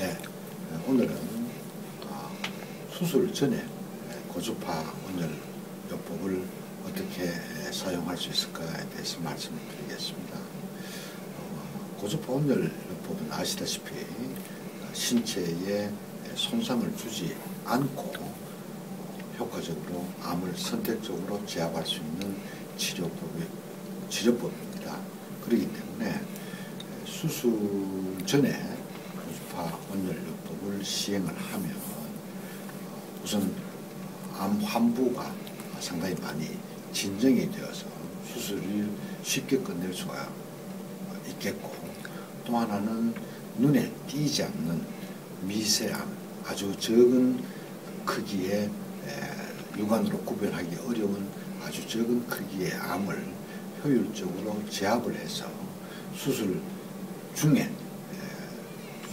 네, 오늘은 아, 수술 전에 고주파 온열 요법을 어떻게 사용할 수 있을까에 대해서 말씀을 드리겠습니다. 어, 고주파 온열 요법은 아시다시피 신체에 손상을 주지 않고 효과적으로 암을 선택적으로 제압할 수 있는 치료법이, 치료법입니다. 그렇기 때문에 수술 전에 온열요법을 시행을 하면 우선 암 환부가 상당히 많이 진정이 되어서 수술을 쉽게 끝낼 수가 있겠고 또 하나는 눈에 띄지 않는 미세암 아주 적은 크기의 육안으로 구별하기 어려운 아주 적은 크기의 암을 효율적으로 제압을 해서 수술 중에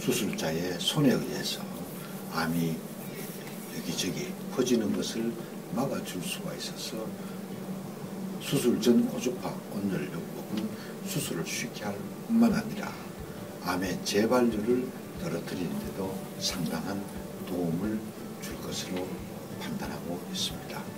수술자의 손에 의해서 암이 여기저기 퍼지는 것을 막아줄 수가 있어서 수술 전 고주파 온열 요법은 수술을 쉽게 할 뿐만 아니라 암의 재발률을 떨어뜨리는데도 상당한 도움을 줄 것으로 판단하고 있습니다.